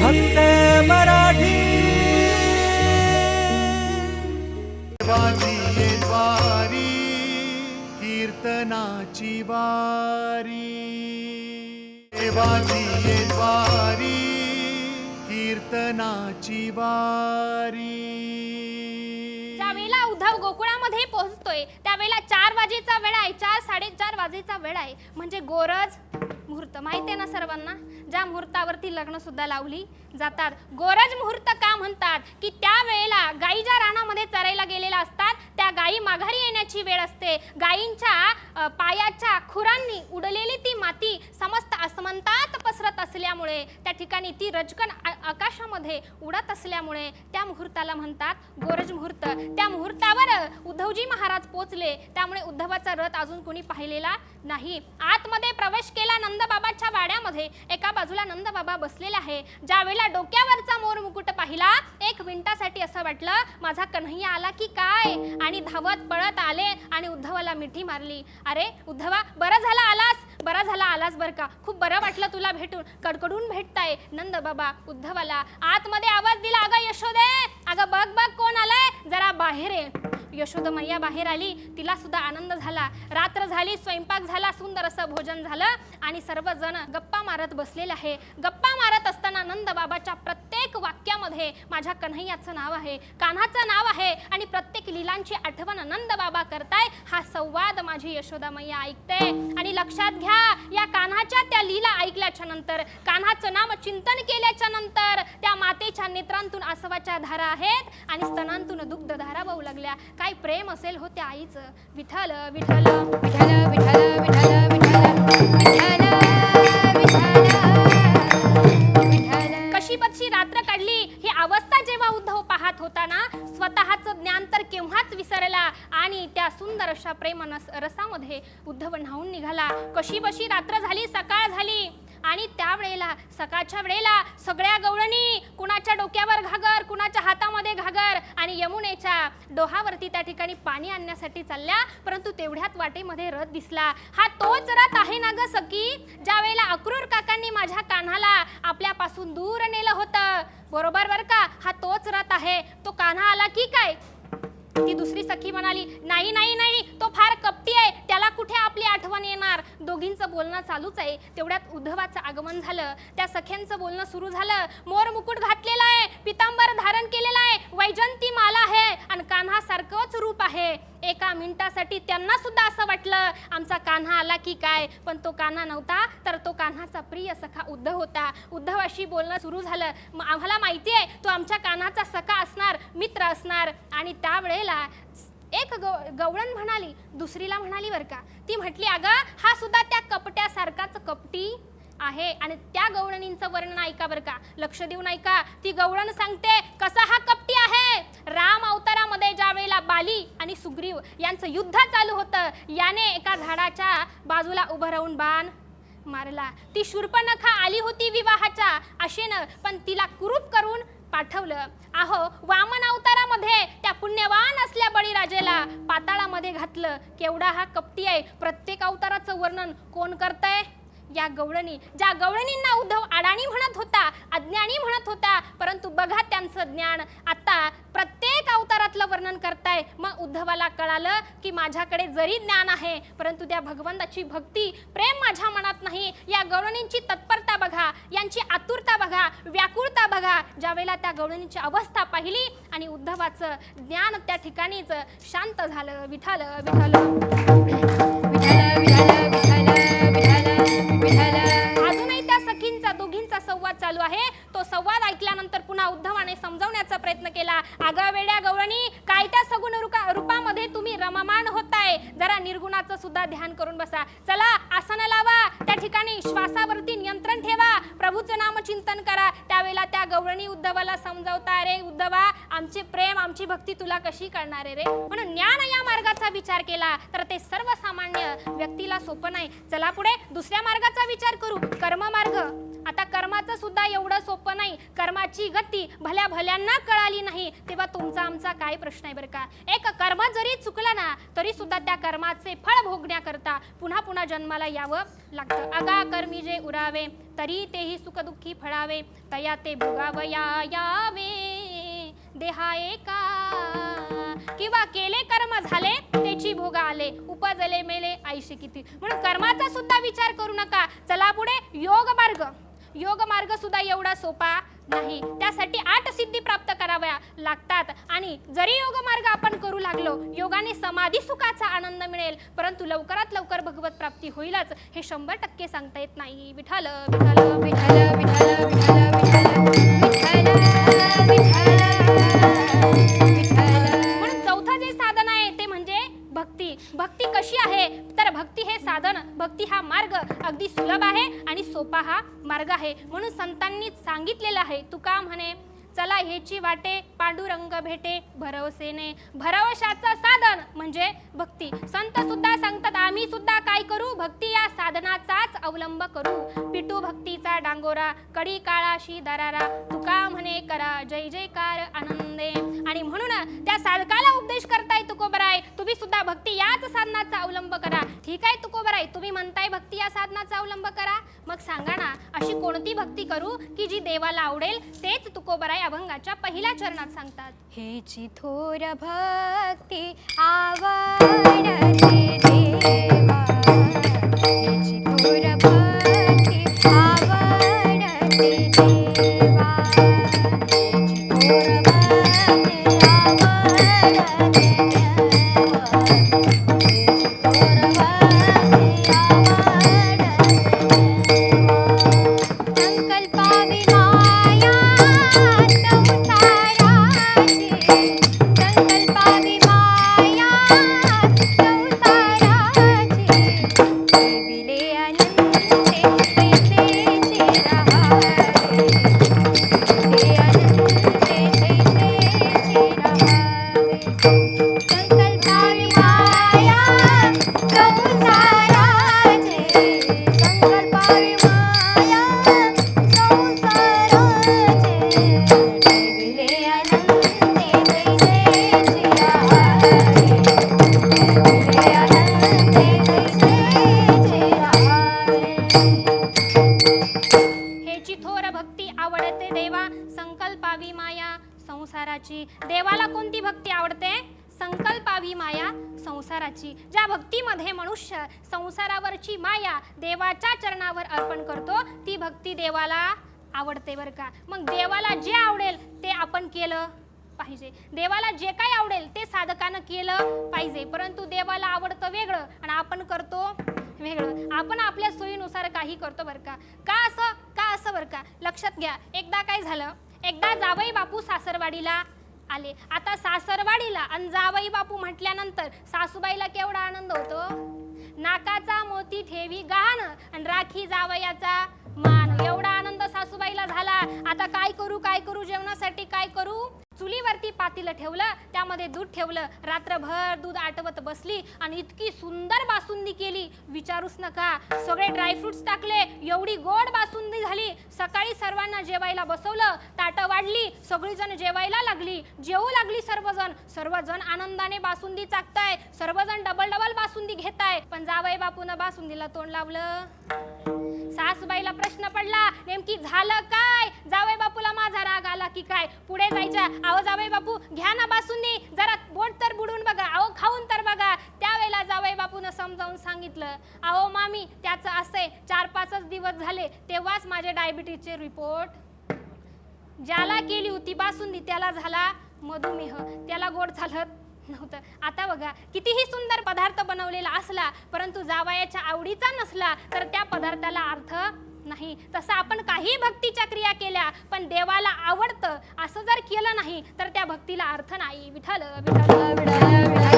फक्त मराठी. द्वारी कीर्तनाची वारी. देवाची ये द्वारी कीर्तनाची वारी. ज्यावेळेला उद्धव गोकुळामध्ये पोहोचतोय त्यावेळेला चार वाजेचा वेळ आहे चार साडेचार वाजेचा वेळ आहे. म्हणजे गोरज मुहूर्त. माहिती आहे ना सर्वांना? ज्या मुहूर्तावरती लग्न सुद्धा लावली जातात. गोरज मुहूर्त का म्हणतात? की त्या वेळेला गायी ज्या रानामध्ये चरायला गेलेल्या असतात. त्या गायी माघारी येण्याची वेळ असते. गायींच्या पायाच्या खुरांनी उडलेली ती माती समस्त आसमंतात पसरत असल्यामुळे त्या ठिकाणी ती रजकण आ- आकाशामध्ये उडत असल्यामुळे त्या मुहूर्ताला म्हणतात गोरज मुहूर्त. त्या मुहूर्तावर उद्धवजी महाराज पोचले. त्यामुळे उद्धवाचा रथ अजून कोणी पाहिलेला नाही. आतमध्ये प्रवेश केल्यानंतर नंदबाबाच्या वाड्यामध्ये एका बाजूला नंदबाबा बसलेला आहे. ज्या वेळेला डोक्यावरचा मोर मुकुट पाहिला एक मिनिटासाठी असं वाटलं माझा कन्हैया आला की काय? आणि धावत पळत आले आणि उद्धवाला मिठी मारली. अरे उद्धवा बरं झाला आलास? बरा झाला आलास बर का? खूप बरं वाटलं तुला भेटून. कडकडून भेटताय नंद बाबा उद्धवाला. आतमध्ये आवाज दिला अगं यशोदे अगं बघ बघ कोण आलाय. जरा बाहेर ये. यशोदा मैया बाहेर आली. तिला सुद्धा आनंद झाला. रात्र झाली स्वयंपाक झाला सुंदर असं भोजन झालं आणि सर्वजण गप्पा मारत बसलेले आहे. गप्पा मारत असताना नंद बाबाच्या प्रत्येक वाक्यामध्ये माझ्या कन्हैयाचं नाव आहे कान्हाचं नाव आहे आणि प्रत्येक लीलांची आठवण नंद बाबा करताय हा संवाद माझी यशोदा मैया ऐकते. आणि लक्षात घ्या या कान्हाच्या त्या लीला ऐकल्याच्या नंतर कान्हाचं नाम चिंतन केल्याच्यानंतर त्या मातेच्या नेत्रांतून आसवाच्या धारा आहेत आणि स्तनांतून दुग्ध धारा वाहू लागल्या. काय प्रेम असेल हो त्या आईचं. विठ्ठल विठ्ठल विठ्ठल विठल विठल विठल विठ्ठल कशी पक्षी रात्र काढली? ही अवस्था जेव्हा उद्धव पाहत होता ना स्वतःचं ज्ञान तर केव्हाच विसरला आणि त्या सुंदर अशा प्रेम रसामध्ये उद्धव न्हावून निघाला. कशी बशी रात्र झाली सकाळ झाली? आणि त्यावेळेला सकाळच्या वेळेला सगळ्या गवळणी कुणाच्या डोक्यावर घागर कुणाच्या हातामध्ये घागर आणि यमुनेच्या डोहावरती त्या ठिकाणी पाणी आणण्यासाठी चालल्या. परंतु तेवढ्यात वाटेमध्ये रथ दिसला. हा तोच रथ आहे ना ग सकी ज्या वेळेला अक्रूर काकांनी माझ्या कान्हाला आपल्यापासून दूर नेलं होतं. बरोबर बर का? हा तोच रथ आहे. तो कान्हा आला की काय? ती दुसरी सखी म्हणाली नाही नाही नाही. तो फार कपटी आहे त्याला कुठे आपली आठवण येणार दोघींचं बोलणं चालूच आहे. तेवढ्यात उद्धवाचं आगमन झालं. त्या सख्यांचं बोलणं सुरू झालं. मोर मुकुट घातलेला आहे. पितांबर धारण केलेला आहे. वैजंती माला आहे. आणि कान्हा सारखंच रूप आहे. एका मिनिटासाठी त्यांना सुद्धा असं वाटलं. आमचा कान्हा आला की काय? पण तो कान्हा नव्हता तर तो कान्हाचा प्रिय सखा उद्धव होता. उद्धवाशी बोलणं सुरू झालं. म- आम्हाला माहिती आहे तो आमच्या कान्हाचा सखा असणार मित्र असणार. आणि त्यावेळेला एक गव गवळण म्हणाली दुसरीला म्हणाली बरं का. ती म्हटली अगं हा सुद्धा त्या कपट्यासारखाच कपटी आहे आणि त्या गवळणींचं वर्णन ऐका बरं का. लक्ष देऊन ऐका. ती गवळण सांगते कसा हा कपटी आहे? राम अवतारामध्ये ज्या वेळेला बाली आणि सुग्रीव यांचं युद्ध चालू होतं याने एका झाडाच्या बाजूला उभं राहून बाण मारला. ती शूर्पणखा आली होती विवाहाच्या आशेनं पण तिला कुरूप करून पाठवलं. आहो वामन अवतारामध्ये त्या पुण्यवान असल्या बळीराजेला पाताळामध्ये घातलं. केवढा हा कपटी आहे. प्रत्येक अवताराचं वर्णन कोण करतंय? या गवळणी ज्या गवळणींना उद्धव अडाणी म्हणत होता अज्ञानी म्हणत होता परंतु बघा त्यांचं ज्ञान. आता प्रत्येक अवतारातलं वर्णन करताय. मग उद्धवाला कळालं की माझ्याकडे जरी ज्ञान आहे परंतु त्या भगवंताची भक्ती प्रेम माझ्या मनात नाही. या गवळणींची तत्परता बघा यांची आतुरता बघा व्याकुळता बघा. ज्यावेळेला त्या गवळणीची अवस्था पाहिली आणि उद्धवाचं ज्ञान त्या ठिकाणीच शांत झालं विठाल विठाल ठिकाणी श्वासावरती नियंत्रण ठेवा. प्रभूचं नाम चिंतन करा. त्यावेळेला त्या गवळणी उद्धवाला समजावता रे उद्धवा आमचे प्रेम आमची भक्ती तुला कशी करणार रे? म्हणून ज्ञान या मार्गाचा विचार केला तर ते सर्वसामान्य व्यक्तीला सोपं नाही. चला पुढे दुसऱ्या मार्गाचा विचार करू. कर्म मार्ग आता कर्माचं सुद्धा एवढं सोपं नाही. कर्माची गती भल्या भल्यांना कळाली नाही. तेव्हा तुमचा आमचा काय प्रश्न आहे बरं का? एक कर्म जरी चुकला ना तरी सुद्धा त्या कर्माचे फळ भोगण्याकरता पुन्हा पुन्हा जन्माला यावं लागतं. अगा कर्मी जे उरावे तरी तेही सुखदुःखी फळावे. तया ते भोगावया यावे. देहा एका. किंवा केले कर्म झाले त्याची भोगा आले. उपजले मेले आयुष्य किती. म्हणून कर्माचा सुद्धा विचार करू नका. चला पुढे योग मार्ग. योग मार्ग सुद्धा एवढा सोपा नाही. त्यासाठी आठ सिद्धी प्राप्त कराव्या लागतात. आणि जरी योग मार्ग आपण करू लागलो योगाने समाधी सुखाचा आनंद मिळेल. परंतु लवकरात लवकर भगवत प्राप्ती होईलच हे शंभर टक्के सांगता येत नाही. विठाल विठाल विठाल विठाल विठाल विठाल विठाल चौथं जे साधन आहे ते म्हणजे भक्ती. भक्ती कशी आहे? तर भक्ती हे साधन भक्ती हा मार्ग अगदी सुलभ आहे. सोपा हा मार्ग आहे. म्हणून संतांनी सांगितलेलं आहे. तुका म्हणे चला ह्याची वाटे पांडुरंग भेटे. भरवसेने. भरवशाचं साधन म्हणजे भक्ती. संत सुद्धा सांगतात आम्ही सुद्धा काय करू? भक्ती या साधनाचाच अवलंब करू. पिटू भक्तीचा डांगोरा कडी काळाशी दरारा. तुका म्हणे करा जय जयकार आनंदे. आणि म्हणून त्या साधकाला उपदेश करताय तुकोबराय तुम्ही सुद्धा भक्ती याच साधनाचा अवलंब करा. ठीक आहे तुकोबराय तुम्ही म्हणताय भक्ती या साधनाचा अवलंब करा. मग सांगा ना अशी कोणती भक्ती करू की जी देवाला आवडेल? तेच तुकोबराय अभंगाच्या पहिल्या चरणात सांगतात. हेची थोर भक्ती आवडते देवा संसाराची. देवाला कोणती भक्ती आवडते? संकल्पावी माया संसाराची. ज्या भक्तीमध्ये मनुष्य संसारावरची माया देवाच्या चरणावर अर्पण करतो ती भक्ती देवाला आवडते बरं का. मग देवाला जे आवडेल ते आपण केलं पाहिजे. देवाला जे काही आवडेल ते साधकानं केलं पाहिजे. परंतु देवाला आवडतं वेगळं आणि आपण करतो वेगळं. आपण आपल्या सोयीनुसार काही करतो बरं का. का असं? का असं बरं का? लक्षात घ्या. एकदा काय झालं? एकदा जावई बापू सासरवाडीला आले. आता सासरवाडीला आणि जावई बापू म्हटल्यानंतर सासूबाईला केवढा आनंद होतो? नाकाचा मोती ठेवी गहाण आणि राखी जावयाचा मान. एवढा आनंद सासूबाईला झाला. आता काय करू काय करू? जेवणासाठी काय करू? चुलीवरती पातीलं ठेवलं त्यामध्ये दूध ठेवलं. रात्रभर दूध आटवत बसली आणि इतकी सुंदर बासुंदी केली. विचारूच नका. सगळे ड्रायफ्रुट्स टाकले. एवढी गोड बासुंदी झाली. सकाळी सर्वांना जेवायला बसवलं. ताटं वाढली. सगळीजण जेवायला लागली. जेवू लागली सर्वजण. सर्वजण आनंदाने बासुंदी चाकताय. सर्वजण डबल डबल बासुंदी घेताय. पण जावई बापून बासुंदीला तोंड लावलं. सासूबाईला प्रश्न पडला. नेमकी झालं काय? जावई बापूला माझा राग आला की काय? पुढे जायच्या अहो जावई बापू घ्या ना बासुंदी. जरा बोट तर बुडून बघा. अहो खाऊन तर बघा. त्यावेळेला जावई बापून समजावून सांगितलं अहो मामी त्याचं असे चार पाचच दिवस झाले तेव्हाच माझे डायबिटीजचे रिपोर्ट ज्याला केली होती बासुंदी त्याला झाला मधुमेह. त्याला गोड झालं नव्हतं. आता बघा कितीही सुंदर पदार्थ बनवलेला असला परंतु जावयाच्या आवडीचा नसला तर त्या पदार्थाला अर्थ नाही. तसं आपण काही भक्तीच्या क्रिया केल्या पण देवाला आवडतं असं जर केलं नाही तर त्या भक्तीला अर्थ नाही. विठाल विठल विठल विठल